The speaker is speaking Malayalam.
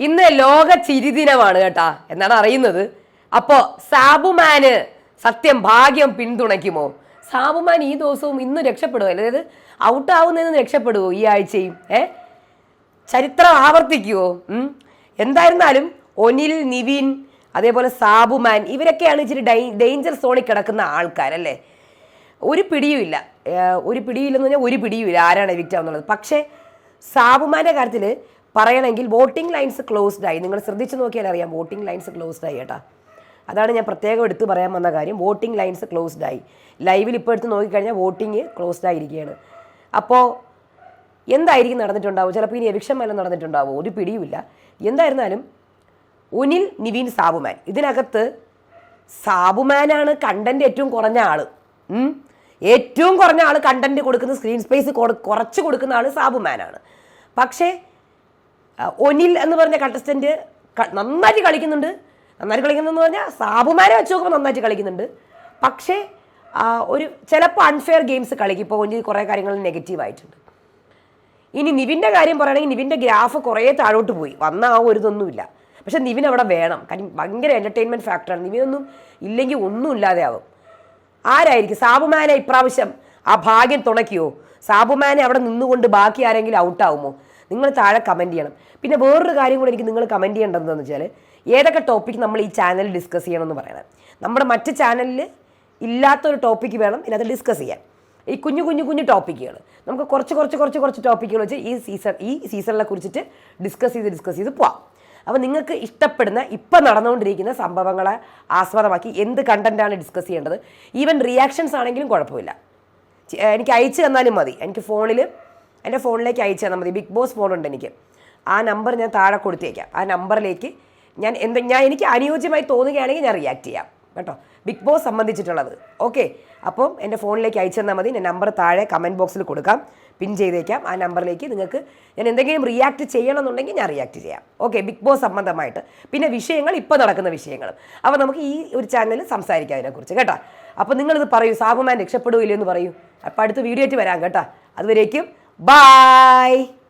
ഇന്ന് ലോക ചിരിദിനമാണ് കേട്ടാ എന്നാണ് അറിയുന്നത്. അപ്പോ സാബുമാന് സത്യം ഭാഗ്യം പിന്തുണയ്ക്കുമോ? സാബുമാൻ ഈ ദിവസവും ഇന്ന് രക്ഷപ്പെടുമോ അതായത് ഔട്ട് ആവുന്നതിന് രക്ഷപ്പെടുമോ ഈ ആഴ്ചയും? ഏ? ചരിത്രം ആവർത്തിക്കുമോ എന്തായിരുന്നാലും ഒനിൽ നിവിൻ അതേപോലെ സാബുമാൻ ഇവരൊക്കെയാണ് ഇച്ചിരി ഡൈ ഡേഞ്ചർ സോണിൽ കിടക്കുന്ന ആൾക്കാരല്ലേ? ഒരു പിടിയുമില്ല ഒരു പിടിയില്ലെന്ന് പറഞ്ഞാൽ ഒരു പിടിയുമില്ല ആരാണ് എവിക്റ്റ് ആവുന്നുള്ളത് പക്ഷേ സാബുമാന്റെ കാര്യത്തിൽ പറയണമെങ്കിൽ വോട്ടിംഗ് ലൈൻസ് ക്ലോസ്ഡ് ആയി. നിങ്ങൾ ശ്രദ്ധിച്ചു നോക്കിയാൽ അറിയാം വോട്ടിംഗ് ലൈൻസ് ക്ലോസ്ഡ് ആയി കേട്ടാ. അതാണ് ഞാൻ പ്രത്യേകം എടുത്ത് പറയാൻ വന്ന കാര്യം. വോട്ടിംഗ് ലൈൻസ് ക്ലോസ്ഡ് ആയി. ലൈവിൽ ഇപ്പോൾ എടുത്ത് നോക്കിക്കഴിഞ്ഞാൽ വോട്ടിംഗ് ക്ലോസ്ഡ് ആയിരിക്കുകയാണ്. അപ്പോൾ എന്തായിരിക്കും നടന്നിട്ടുണ്ടാവും ചിലപ്പോൾ ഇനി എവിക്ഷൻ വല്ലതും നടന്നിട്ടുണ്ടാവും ഒരു പിടിയുമില്ല. എന്തായിരുന്നാലും ഉനിൽ നിവിൻ സാബുമാൻ. ഇതിനകത്ത് സാബുമാനാണ് കണ്ടന്റ് ഏറ്റവും കുറഞ്ഞ ആൾ ഏറ്റവും കുറഞ്ഞ ആൾ കണ്ടന്റ് കൊടുക്കുന്ന സ്ക്രീൻ സ്പേസ് കുറച്ച് കൊടുക്കുന്ന ആൾ സാബുമാനാണ്. പക്ഷേ ഒനിൽ എന്ന് പറഞ്ഞ കണ്ടസ്റ്റന്റ് നന്നായിട്ട് കളിക്കുന്നുണ്ട്. നന്നായിട്ട് കളിക്കുന്നതെന്ന് പറഞ്ഞാൽ സാബുമാരെ വെച്ച് നോക്കുമ്പോൾ നന്നായിട്ട് കളിക്കുന്നുണ്ട്. പക്ഷേ ഒരു ചിലപ്പോൾ അൺഫെയർ ഗെയിംസ് കളിക്കും. ഇപ്പോൾ ഒനിൽ കുറേ കാര്യങ്ങൾ നെഗറ്റീവ് ആയിട്ടുണ്ട്. ഇനി നിവിന്റെ കാര്യം പറയുകയാണെങ്കിൽ നിവിന്റെ ഗ്രാഫ് കുറേ താഴോട്ട് പോയി. വന്ന ആ ഒരു ഇതൊന്നുമില്ല പക്ഷെ നിവിൻ അവിടെ വേണം. കാര്യം ഭയങ്കര എന്റർടൈൻമെന്റ് ഫാക്ടറാണ് നിവിനൊന്നും ഇല്ലെങ്കിൽ ഒന്നും ഇല്ലാതെയാവും ആരായിരിക്കും? സാബുമാനെ ഇപ്രാവശ്യം ആ ഭാഗ്യം തുണയ്ക്കുമോ സാബുമാനെ അവിടെ നിന്നുകൊണ്ട് ബാക്കി ആരെങ്കിലും ഔട്ടാവുമോ നിങ്ങൾ താഴെ കമന്റ് ചെയ്യണം. പിന്നെ വേറൊരു കാര്യം കൂടി എനിക്ക് നിങ്ങൾ കമന്റ് ചെയ്യേണ്ടതെന്ന് വെച്ചാൽ ഏതൊക്കെ ടോപ്പിക് നമ്മൾ ഈ ചാനലിൽ ഡിസ്കസ് ചെയ്യണമെന്ന് പറയണം. നമ്മുടെ മറ്റ് ചാനലിൽ ഇല്ലാത്തൊരു ടോപ്പിക്ക് വേണം ഇതിനകത്ത് ഡിസ്കസ് ചെയ്യാൻ. ഈ കുഞ്ഞു കുഞ്ഞു കുഞ്ഞു ടോപ്പിക്കുകൾ നമുക്ക് കുറച്ച് കുറച്ച് കുറച്ച് കുറച്ച് ടോപ്പിക്കുകൾ വെച്ച് ഈ സീസൺ ഈ സീസണിനെ കുറിച്ചിട്ട് ഡിസ്കസ് ചെയ്ത് ഡിസ്കസ് ചെയ്ത് പോവാം. അപ്പോൾ നിങ്ങൾക്ക് ഇഷ്ടപ്പെടുന്ന ഇപ്പം നടന്നുകൊണ്ടിരിക്കുന്ന സംഭവങ്ങളെ ആസ്പദമാക്കി എന്ത് കണ്ടന്റാണ് ഡിസ്കസ് ചെയ്യേണ്ടത്? ഈവൻ റിയാക്ഷൻസ് ആണെങ്കിലും കുഴപ്പമില്ല. എനിക്ക് അയച്ചു തന്നാലും മതി. എനിക്ക് ഫോണിൽ എന്റെ ഫോണിലേക്ക് അയച്ചു തന്നാൽ മതി. ബിഗ് ബോസ് ഫോണുണ്ട് എനിക്ക്. ആ നമ്പർ ഞാൻ താഴെ കൊടുത്തേക്കാം. ആ നമ്പറിലേക്ക് ഞാൻ എന്ത് ഞാൻ എനിക്ക് അനുയോജ്യമായി തോന്നുകയാണെങ്കിൽ ഞാൻ റിയാക്ട് ചെയ്യാം. കേട്ടോ? ബിഗ് ബോസ് സംബന്ധിച്ചിട്ടുള്ളത്. ഓക്കെ? അപ്പം എന്റെ ഫോണിലേക്ക് അയച്ചു തന്നാൽ മതി. ഞാൻ നമ്പർ താഴെ കമന്റ് ബോക്സിൽ കൊടുക്കാം. പിൻ ചെയ്തേക്കാം. ആ നമ്പറിലേക്ക് നിങ്ങൾക്ക് ഞാൻ എന്തെങ്കിലും റിയാക്ട് ചെയ്യണമെന്നുണ്ടെങ്കിൽ ഞാൻ റിയാക്ട് ചെയ്യാം. ഓക്കെ? ബിഗ് ബോസ് സംബന്ധമായിട്ട്. പിന്നെ വിഷയങ്ങൾ ഇപ്പോൾ നടക്കുന്ന വിഷയങ്ങൾ. അപ്പോൾ നമുക്ക് ഈ ഒരു ചാനലിൽ സംസാരിക്കാം അതിനെക്കുറിച്ച്. കേട്ടോ? അപ്പോൾ നിങ്ങളിത് പറയൂ. സാബുമാൻ രക്ഷപ്പെടുകയില്ലെന്ന് പറയൂ. അപ്പോൾ അടുത്ത വീഡിയോ ആയിട്ട് വരാം കേട്ടോ. അതുവരേക്കും Bye!